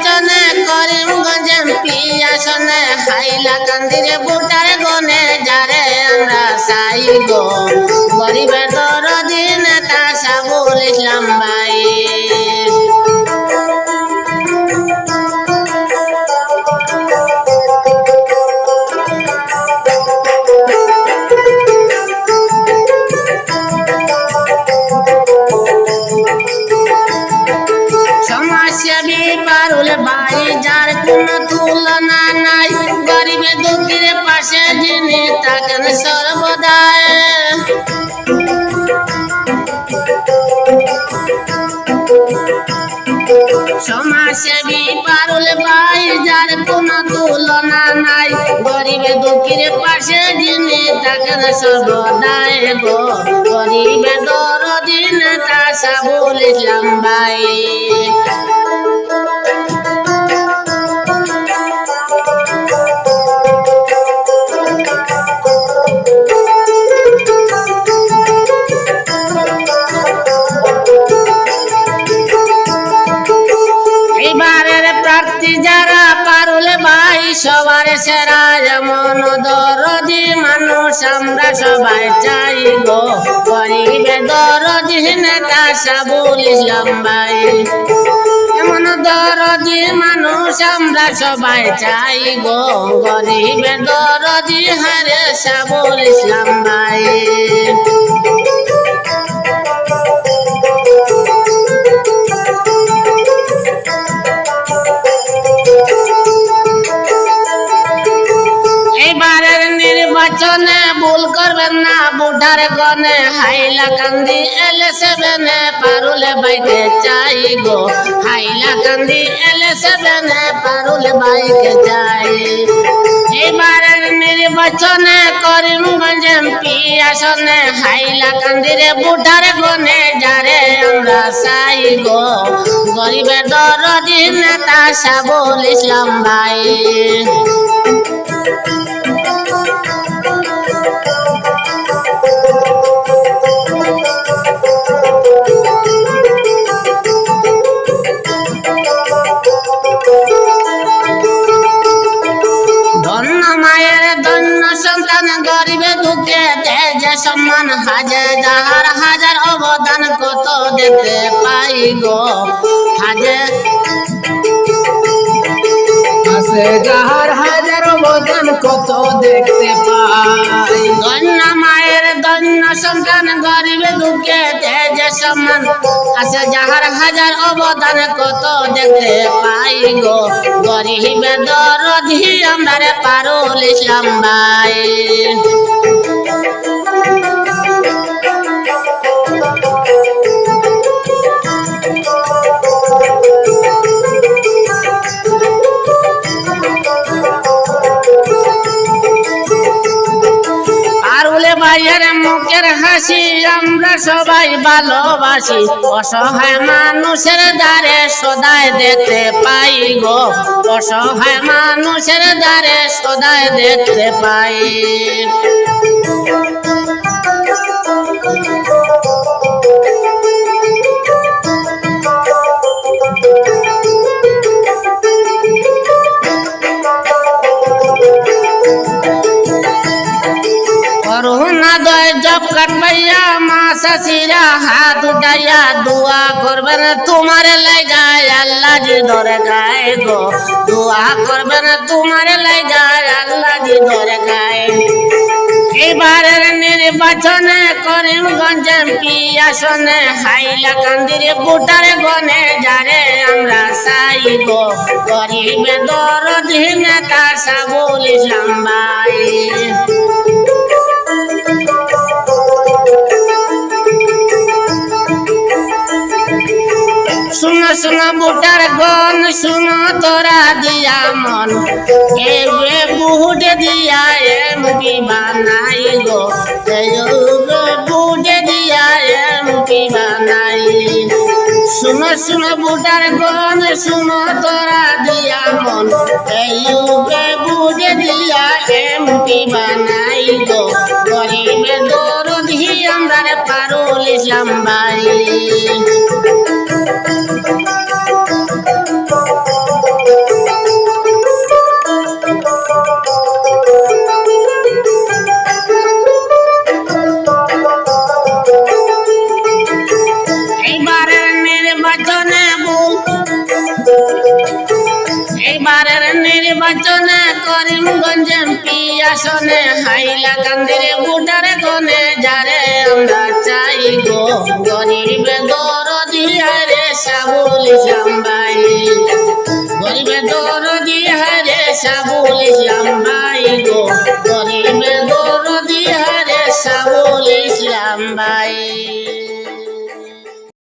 নির্বাচনে করিমগঞ্জ আসনে হাইলা কান্দিরে ভোটার গনে যারে আমরা চাই গো পারুল ভাই যার কোনো তুলনা নাই। গরিবের দুঃখের পাশে যিনি থাকেন সর্বদাই। সমাজসেবী পারুল ভাই যার কোনো তুলনা নাই। গরিবের দুঃখের পাশে যিনি থাকেন সর্বদাই। গো গরিবের দরদি নেতা সাবুল ইসলাম ভাই। যারা পারুলে ভাই, সবার সেরা যেমন দরদি মানুষ, আমরা সবাই চাই গো গরিবে দরদি নেতা সাবুল ইসলাম ভাই। এমন দরদি মানুষ, আমরা সবাই চাই গো গরিবে দরদি হারে সাবুল ইসলাম ভাই। নির্বাচনে ভুল করবেন না বুঢার গনে হাইলা কান্দি এল সেভেনে পারুলে বাইকে চাই গো। হাইলা কান্দি এল সেভেনে পারুলে বাইকে চাই। এবারের নির্বাচনে করিমগঞ্জ এমপি আসনে হাইলা কান্দিরে বুঢার গনে, যারে আমরা চাই গো। গরিবের দরদি নেতা সাবুল ইসলাম ভাই। সম্মান হাজার যাহার হাজার অবদান কত দেখতে পাই গো। আছে যাহার হাজার অবদান কত দেখতে পাই। ধন্য মায়ের ধন্য সন্তান গরিবে দুঃখে যে সম্মান আছে যাহার হাজার অবদান কত দেখতে পাই গো। গরিবে দরদি আমরা পারুল ভাই ভাইয়ের মুখের হাসি, আমরা সবাই ভালোবাসি। অসহায় মানুষের দ্বারে সদায় দেখতে পাই গো। অসহায় মানুষের দ্বারে সদায় দেখতে পাই। জব কাটবাইয়া মা শাশিরা হাত উঠাইয়া দোয়া করবেন তোমার লাগায় আল্লাহ জি ধরে গায়ে গো। দোয়া করবেন তোমার লাগায় আল্লাহ জি ধরে গায়ে এবারের নির্বাচনে করিমগঞ্জ এমপি আসনে? হাইলা কান্দিরে ভোটার গনে যারে আমরা গো। গরিবে দরদি নেতা সাবুল ইসলাম ভাই শুনো বুটার গন শুনো তোরা দিয়া মন। এবে বুহুটে দিয়া এম পি বানাই গো। বুহুটে দিয়া এম পি বানাই শুনো শুনো বুটার গন শুনো তোরা দিয়া মন। এবে বুহুটে দিয়া এম পি বানাই গো। গরিবে দরদি আমরা পারুল ইসলাম নির্বাচনে করিমগঞ্জের পি আসনে? হাইলা কান্দির বুটারে গনে যারে আমরা চাই গো গরিবে দর দিয়া রে সাবুল জাম্বাই গরিবে দর দিয়া রে সাবুল জাম্বাই গো। গরিবে দর দিয়া রে সাবুল জাম্বাই